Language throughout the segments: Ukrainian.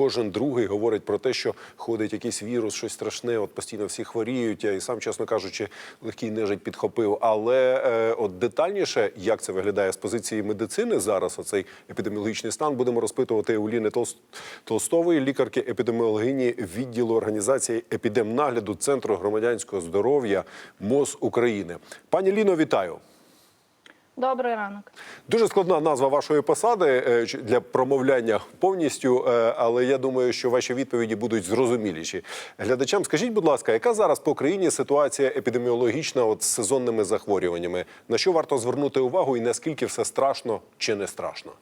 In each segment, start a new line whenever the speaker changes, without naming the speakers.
кожен другий говорить про те, що ходить якийсь вірус, щось страшне. От постійно всі хворіють. І сам, чесно кажучи, легкий нежить підхопив. Але е, от детальніше, як це виглядає з позиції медицини зараз, оцей епідеміологічний стан, будемо розпитувати у Ліни Толс- Толстової, лікарки епідеміологині відділу організації епідемнагляду Центру громадянського здоров'я МОЗ України. Пані Ліно, вітаю.
Добрий ранок.
Дуже складна назва вашої посади е, для промовляння повністю, е, але я думаю, що ваші відповіді будуть зрозуміліші. Глядачам, скажіть, будь ласка, яка зараз по країні ситуація епідеміологічна от з сезонними захворюваннями? На що варто звернути увагу і наскільки все страшно чи не страшно?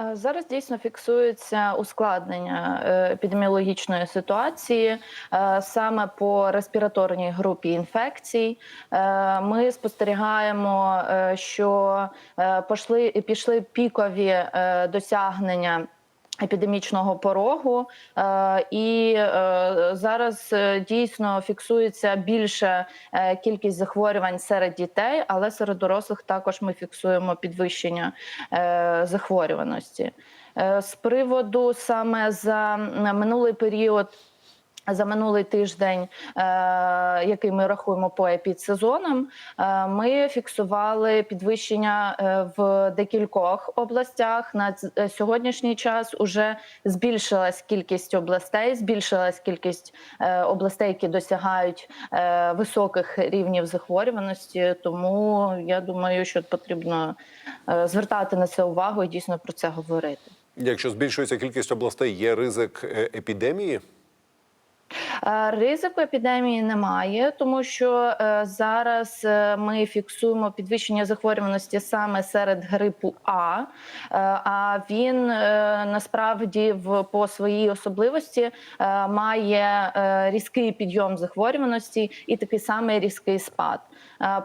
Е, Зараз дійсно фіксується ускладнення е, епідеміологічної ситуації е, саме по респіраторній групі інфекцій. Ми спостерігаємо, що пішли, пікові досягнення. Епідемічного порогу, е, і е, зараз е, дійсно фіксується більша кількість захворювань серед дітей, але серед дорослих також ми фіксуємо підвищення захворюваності. З приводу саме за минулий період. За минулий тиждень, е, який ми рахуємо по епідсезонам, е, ми фіксували підвищення е, в декількох областях. На сьогоднішній час уже збільшилась кількість областей, збільшилась кількість областей, які досягають високих рівнів захворюваності. Тому я думаю, що потрібно звертати на це увагу і дійсно про це говорити.
Якщо збільшується кількість областей, є ризик епідемії?
Е, Ризику епідемії немає, тому що е, зараз е, ми фіксуємо підвищення захворюваності саме серед грипу А. А він насправді в по своїй особливості має різкий підйом захворюваності і такий самий різкий спад.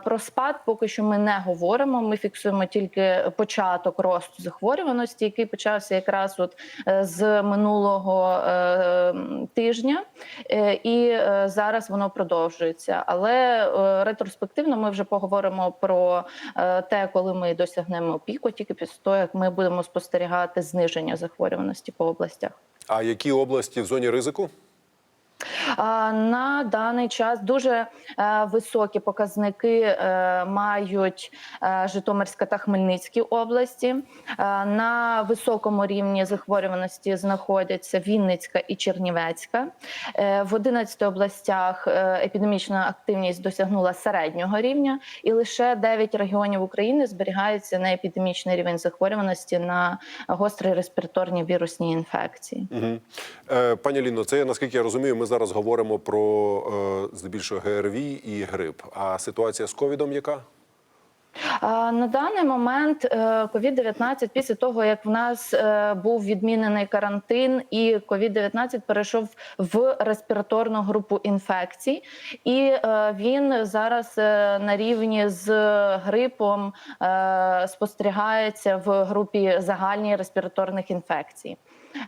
Про спад поки що ми не говоримо. Ми фіксуємо тільки початок росту захворюваності, який почався якраз от з минулого тижня. Е, І е, зараз воно продовжується. Але е, ретроспективно ми вже поговоримо про те, коли ми досягнемо піку, тільки після того, як ми будемо спостерігати зниження захворюваності по областях.
А які області в зоні ризику?
На даний час дуже е, високі показники е, мають е, Житомирська та Хмельницькі області. На високому рівні захворюваності знаходяться Вінницька і Чернівецька. В 11 областях епідемічна активність досягнула середнього рівня, і лише 9 регіонів України зберігається на епідемічний рівень захворюваності на гострі респіраторні вірусні інфекції.
Угу. Пані Ліно, це наскільки я розумію, ми зараз говоримо про е, здебільшого ГРВІ і грип. А ситуація з ковідом яка?
На даний момент COVID-19, після того як в нас е, був відмінений карантин, і COVID-19 перейшов в респіраторну групу інфекцій, і е, він зараз е, на рівні з грипом е, спостерігається в групі загальні респіраторних інфекцій.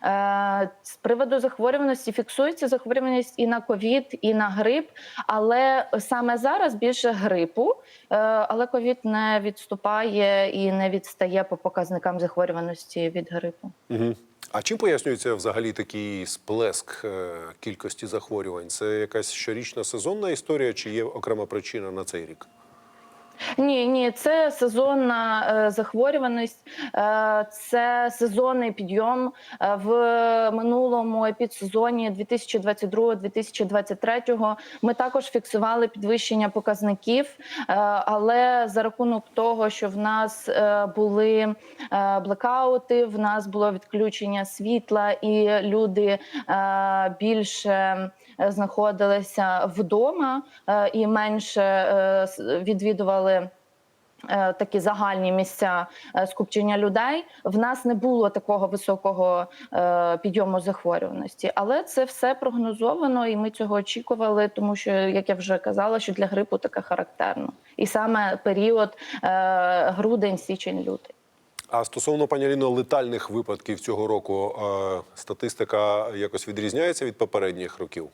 Е, З приводу захворюваності фіксується захворюваність і на ковід, і на грип, але саме зараз більше грипу, е, але ковід не відступає і не відстає по показникам захворюваності від грипу.
Угу. А чим пояснюється взагалі такий сплеск е, кількості захворювань? Це якась щорічна сезонна історія, чи є окрема причина на цей рік?
Ні, ні, це сезонна е, захворюваність, е, це сезонний підйом Е, в минулому епідсезоні 2022-2023 Ми також фіксували підвищення показників, е, але за рахунок того, що в нас е, були е, блекаути, в нас було відключення світла, і люди е, більше знаходилися вдома е, і менше е, відвідували. е, Такі загальні місця скупчення людей в нас не було такого високого підйому захворюваності, але це все прогнозовано, і ми цього очікували, тому що, як я вже казала, що для грипу таке характерно, і саме період грудень, січень, лютий.
А стосовно пані Ліно, летальних випадків цього року статистика якось відрізняється від попередніх років?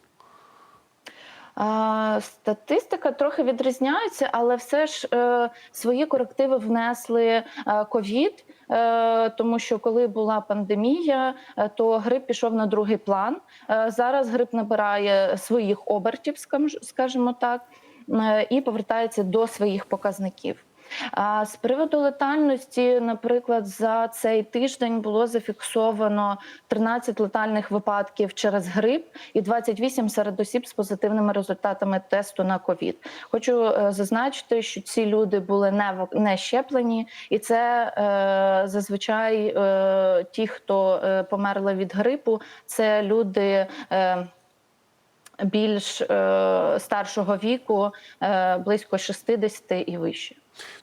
Статистика трохи відрізняється, але все ж е, свої корективи внесли е, ковід. е, тому що коли була пандемія, то грип пішов на другий план. Зараз грип набирає своїх обертів, скажімо так, і повертається до своїх показників. А з приводу летальності, наприклад, за цей тиждень було зафіксовано 13 летальних випадків через грип і 28 серед осіб з позитивними результатами тесту на ковід. Хочу е, зазначити, що ці люди були не не щеплені, і це е, зазвичай е, ті, хто е, померли від грипу, це люди. Е, більш е, старшого віку, е, близько 60 і вище.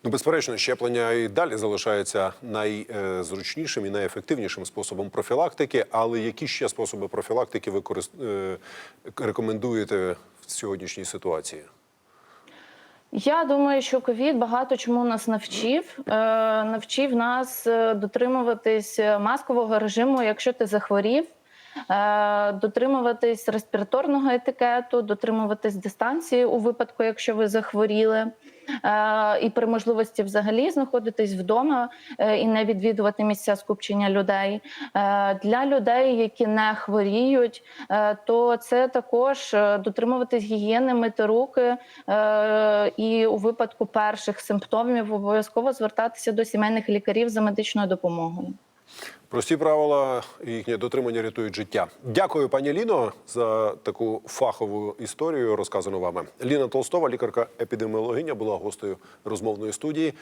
Ну, безперечно, щеплення і далі залишається найзручнішим і найефективнішим способом профілактики. Але які ще способи профілактики ви корист- е, рекомендуєте в сьогоднішній ситуації?
Я думаю, що ковід багато чому нас навчив. Е, навчив нас е, дотримуватись маскового режиму, якщо ти захворів. Е, Дотримуватись респіраторного етикету, дотримуватись дистанції у випадку, якщо ви захворіли, Е, і при можливості взагалі знаходитись вдома е, і не відвідувати місця скупчення людей. Для людей, які не хворіють, то це також дотримуватись гігієни, мити руки і у випадку перших симптомів обов'язково звертатися до сімейних лікарів за медичною допомогою.
Прості правила їхнє дотримання рятують життя. Дякую, пані Ліно, за таку фахову історію, розказану вами. Ліна Толстова, лікарка епідеміологиня, була гостею розмовної студії.